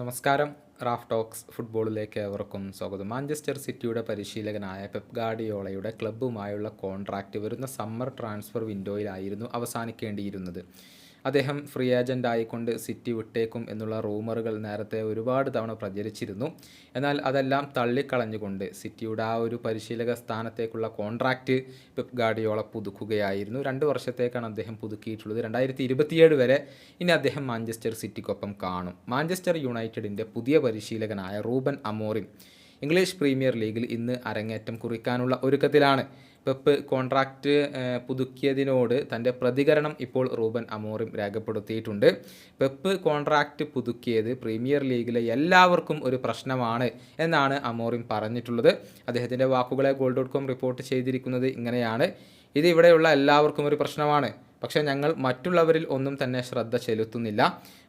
നമസ്കാരം. Raf talks ഫുട്ബോളിലേക്ക് ഏവർക്കും സ്വാഗതം. മാഞ്ചസ്റ്റർ സിറ്റിയുടെ പരിശീലകനായ പെപ് ഗാർഡിയോളയുടെ ക്ലബ്ബുമായുള്ള കോൺട്രാക്റ്റ് വരുന്ന സമ്മർ ട്രാൻസ്ഫർ വിൻഡോയിലായിരുന്നു അവസാനിക്കേണ്ടിയിരുന്നത്. അദ്ദേഹം ഫ്രീ ഏജന്റ് ആയിക്കൊണ്ട് സിറ്റി വിട്ടേക്കും എന്നുള്ള റൂമറുകൾ നേരത്തെ ഒരുപാട് തവണ പ്രചരിച്ചിരുന്നു. എന്നാൽ അതെല്ലാം തള്ളിക്കളഞ്ഞുകൊണ്ട് സിറ്റിയുടെ ആ ഒരു പരിശീലക സ്ഥാനത്തേക്കുള്ള കോൺട്രാക്റ്റ് പെപ് ഗാർഡിയോള പുതുക്കുകയായിരുന്നു. രണ്ട് വർഷത്തേക്കാണ് അദ്ദേഹം പുതുക്കിയിട്ടുള്ളത്. രണ്ടായിരത്തി ഇരുപത്തിയേഴ് വരെ ഇനി അദ്ദേഹം മാഞ്ചസ്റ്റർ സിറ്റിക്കൊപ്പം കാണും. മാഞ്ചസ്റ്റർ യുണൈറ്റഡിന്റെ പുതിയ പരിശീലകനായ റൂബൻ അമോറിം ഇംഗ്ലീഷ് പ്രീമിയർ ലീഗിൽ ഇന്ന് അരങ്ങേറ്റം കുറിക്കാനുള്ള ഒരുക്കത്തിലാണ്. പെപ്പ് കോൺട്രാക്റ്റ് പുതുക്കിയതിനോട് തന്റെ പ്രതികരണം ഇപ്പോൾ റൂബൻ അമോറിം രേഖപ്പെടുത്തിയിട്ടുണ്ട്. പെപ്പ് കോൺട്രാക്റ്റ് പുതുക്കിയത് പ്രീമിയർ ലീഗിലെ എല്ലാവർക്കും ഒരു പ്രശ്നമാണ് എന്നാണ് അമോറിം പറഞ്ഞിട്ടുള്ളത്. അദ്ദേഹത്തിന്റെ വാക്കുകളെ ഗോൾ ഡോട്ട് കോം റിപ്പോർട്ട് ചെയ്തിരിക്കുന്നത് ഇങ്ങനെയാണ്. ഇത് ഇവിടെയുള്ള എല്ലാവർക്കും ഒരു പ്രശ്നമാണ്. പക്ഷേ ഞങ്ങൾ മറ്റുള്ളവരിൽ ഒന്നും തന്നെ ശ്രദ്ധ ചെലുത്തുന്നില്ല.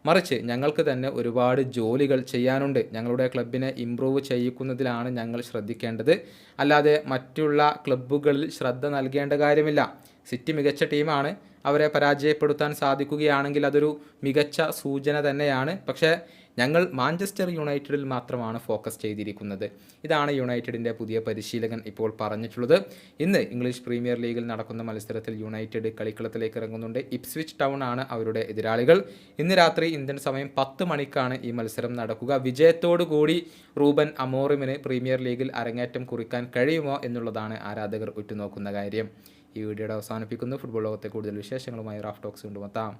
മറിച്ച് ഞങ്ങൾക്ക് തന്നെ ഒരുപാട് ജോലികൾ ചെയ്യാനുണ്ട്. ഞങ്ങളുടെ ക്ലബിനെ ഇമ്പ്രൂവ് ചെയ്യിക്കുന്നതിലാണ് ഞങ്ങൾ ശ്രദ്ധിക്കേണ്ടത്. അല്ലാതെ മറ്റുള്ള ക്ലബ്ബുകളിൽ ശ്രദ്ധ നൽകേണ്ട കാര്യമില്ല. സിറ്റി മികച്ച ടീമാണ്. അവരെ പരാജയപ്പെടുത്താൻ സാധിക്കുകയാണെങ്കിൽ അതൊരു മികച്ച സൂചന തന്നെയാണ്. പക്ഷേ ഞങ്ങൾ മാഞ്ചസ്റ്റർ യുണൈറ്റഡിൽ മാത്രമാണ് ഫോക്കസ് ചെയ്തിരിക്കുന്നത്. ഇതാണ് യുണൈറ്റഡിന്റെ പുതിയ പരിശീലകൻ ഇപ്പോൾ പറഞ്ഞിട്ടുള്ളത്. ഇന്ന് ഇംഗ്ലീഷ് പ്രീമിയർ ലീഗിൽ നടക്കുന്ന മത്സരത്തിൽ യുണൈറ്റഡ് കളിക്കളത്തിലേക്ക് ഇറങ്ങുന്നുണ്ട്. ഇപ്സ്വിച്ച് ടൗൺ ആണ് അവരുടെ എതിരാളികൾ. ഇന്ന് രാത്രി ഇന്ത്യൻ സമയം പത്ത് മണിക്കാണ് ഈ മത്സരം നടക്കുക. വിജയത്തോടു കൂടി റൂബൻ അമോറിമിന് പ്രീമിയർ ലീഗിൽ അരങ്ങേറ്റം കുറിക്കാൻ കഴിയുമോ എന്നുള്ളതാണ് ആരാധകർ ഉറ്റുനോക്കുന്ന കാര്യം. ഈ വീഡിയോയുടെ അവസാനിപ്പിക്കുന്നു. ഫുട്ബോൾ ലോകത്തെ കൂടുതൽ വിശേഷങ്ങളുമായി റാഫ് ടോക്സ് കൊണ്ടുമെത്താം